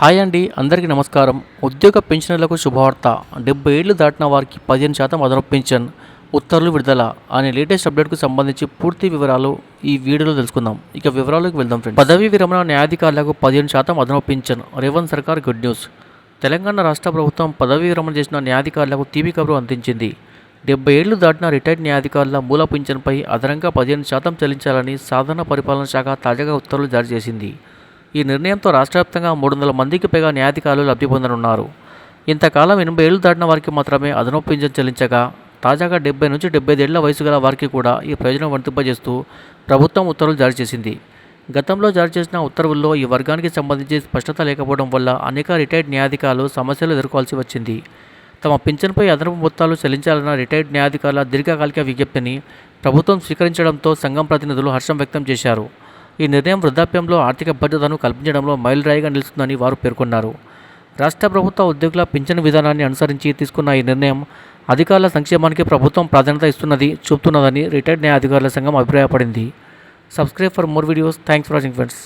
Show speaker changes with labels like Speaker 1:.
Speaker 1: Hi అండి అందరికీ నమస్కారం. ఉద్యోగ పెన్షనర్లకు శుభవార్త. డెబ్బై ఏళ్ళు దాటిన వారికి పదిహేను శాతం అదనపు పెన్షన్ ఉత్తర్వులు విడుదల అనే లేటెస్ట్ అప్డేట్కు సంబంధించి పూర్తి వివరాలు ఈ వీడియోలో తెలుసుకుందాం. ఇక వివరాలకు వెళ్దాం ఫ్రెండ్స్. పదవీ విరమణ న్యాయాధికారులకు పదిహేను శాతం అదనపు పెన్షన్. రేవంత్ సర్కార్ గుడ్ న్యూస్. తెలంగాణ రాష్ట్ర ప్రభుత్వం పదవీ విరమణ చేసిన న్యాయాధికారులకు తీపి కబురు అందించింది. డెబ్బై ఏళ్ళు దాటిన రిటైర్డ్ న్యాయాధికారుల మూల పింఛన్పై అదనంగా పదిహేను శాతం చెల్లించాలని సాధారణ పరిపాలన శాఖ తాజాగా ఉత్తర్వులు జారీ చేసింది. ఈ నిర్ణయంతో రాష్ట్రవ్యాప్తంగా మూడు వందల మందికి పైగా న్యాయాధికారులు లబ్ధి పొందనున్నారు. ఇంతకాలం ఎనభై ఏళ్ళు దాటిన వారికి మాత్రమే అదనపు పింఛన్ చెల్లించగా తాజాగా డెబ్బై నుంచి డెబ్బై ఐదేళ్ళ వయసు గల వారికి కూడా ఈ ప్రయోజనం వర్తింపజేస్తూ ప్రభుత్వం ఉత్తర్వులు జారీ చేసింది. గతంలో జారీ చేసిన ఉత్తర్వుల్లో ఈ వర్గానికి సంబంధించి స్పష్టత లేకపోవడం వల్ల అనేక రిటైర్డ్ న్యాయాధికారులు సమస్యలు ఎదుర్కోవాల్సి వచ్చింది. తమ పింఛన్పై అదనపు మొత్తాలు చెల్లించాలన్న రిటైర్డ్ న్యాయాధికారుల దీర్ఘకాలిక విజ్ఞప్తిని ప్రభుత్వం స్వీకరించడంతో సంఘం ప్రతినిధులు హర్షం వ్యక్తం చేశారు. ఈ నిర్ణయం వృద్ధాప్యంలో ఆర్థిక భద్రతను కల్పించడంలో మైలురాయిగా నిలుస్తుందని వారు పేర్కొన్నారు. రాష్ట్ర ప్రభుత్వ ఉద్యోగుల పింఛను విధానాన్ని అనుసరించి తీసుకున్న ఈ నిర్ణయం అధికారుల సంక్షేమానికి ప్రభుత్వం ప్రాధాన్యత ఇస్తున్నది చూపుతున్నదని రిటైర్డ్ న్యాయాధికారుల సంఘం అభిప్రాయపడింది. Subscribe for more videos thanks for watching friends